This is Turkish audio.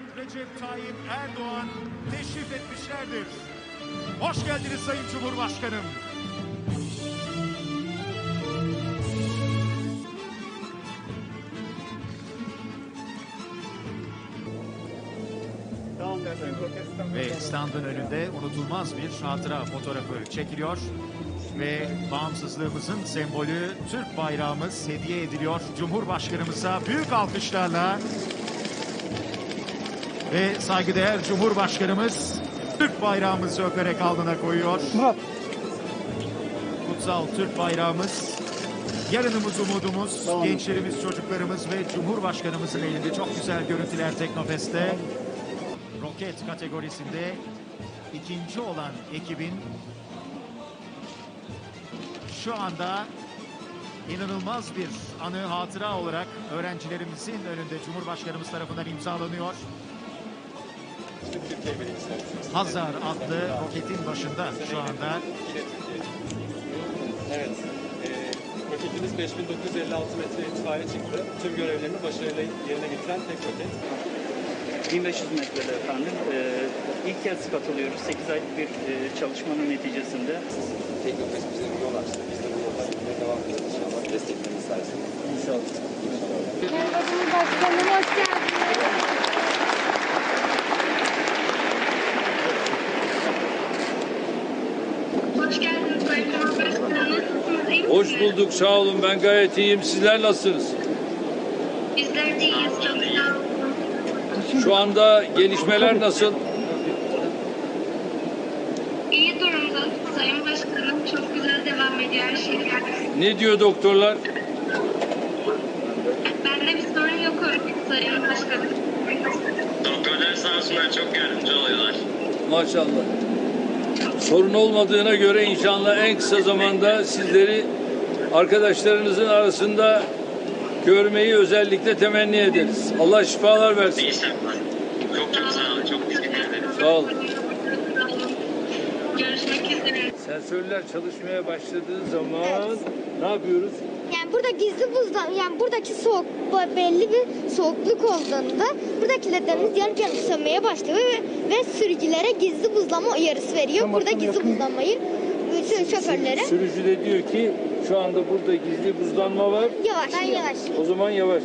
Başkan Recep Tayyip Erdoğan teşrif etmişlerdir. Hoş geldiniz Sayın Cumhurbaşkanım. Ve standın önünde unutulmaz bir hatıra fotoğrafı çekiliyor. Ve bağımsızlığımızın sembolü Türk bayrağımız hediye ediliyor. Cumhurbaşkanımıza büyük alkışlarla ve saygıdeğer Cumhurbaşkanımız Türk bayrağımızı öperek alnına koyuyor. Kutsal Türk bayrağımız yarınımız umudumuz, gençlerimiz, çocuklarımız ve Cumhurbaşkanımızın elinde çok güzel görüntüler Teknofest'te. Roket kategorisinde ikinci olan ekibin şu anda inanılmaz bir anı hatıra olarak öğrencilerimizin önünde Cumhurbaşkanımız tarafından imzalanıyor. Hazar adlı roketin başında şu anda. Evet. Ee, roketimiz 5956 metre irtifaya çıktı. Tüm görevlerini başarıyla yerine getiren tek roket. 1500 metrede efendim. Ee, ilk kez katılıyoruz. 8 aylık bir e, çalışmanın neticesinde. Teknofest bize bir yol açtı. Biz de bu yoldan gitmeye devam edeceğiz inşallah. Destekleriniz sayesinde. İnşallah. Merhaba Cumhurbaşkanım, hoş geldiniz. Hoş geldiniz Sayın Cumhurbaşkanım. Nasılsınız? iyi Hoş bulduk, sağ olun. Ben gayet iyiyim. Sizler nasılsınız? Bizler de iyiyiz, çok sağ olun. Şu anda gelişmeler nasıl? İyi durumda Sayın Başkanım. Çok güzel devam ediyor her şey. Ne diyor doktorlar? Bende bir sorun yok Sayın Başkanım. Doktorlar sağ olsunlar çok yardımcı oluyorlar. Maşallah. Sorun olmadığına göre inşallah en kısa zamanda sizleri arkadaşlarınızın arasında görmeyi özellikle temenni ederiz. Allah şifalar versin. Çok çok sağ olun. Çok teşekkür ederim. Sağ olun. Görüşmek üzere. Sensörler çalışmaya başladığı zaman ne yapıyoruz? Burada gizli buzdan, yani buradaki soğuk belli bir soğukluk olduğunda buradaki ledlerimiz yanıp yanıp sönmeye başlıyor ve, ve sürücülere gizli buzlama uyarısı veriyor. Burada gizli buzlamayı bütün şoförlere Sürücü de diyor ki şu anda burada gizli buzlanma var. yavaş yavaş. O zaman yavaş.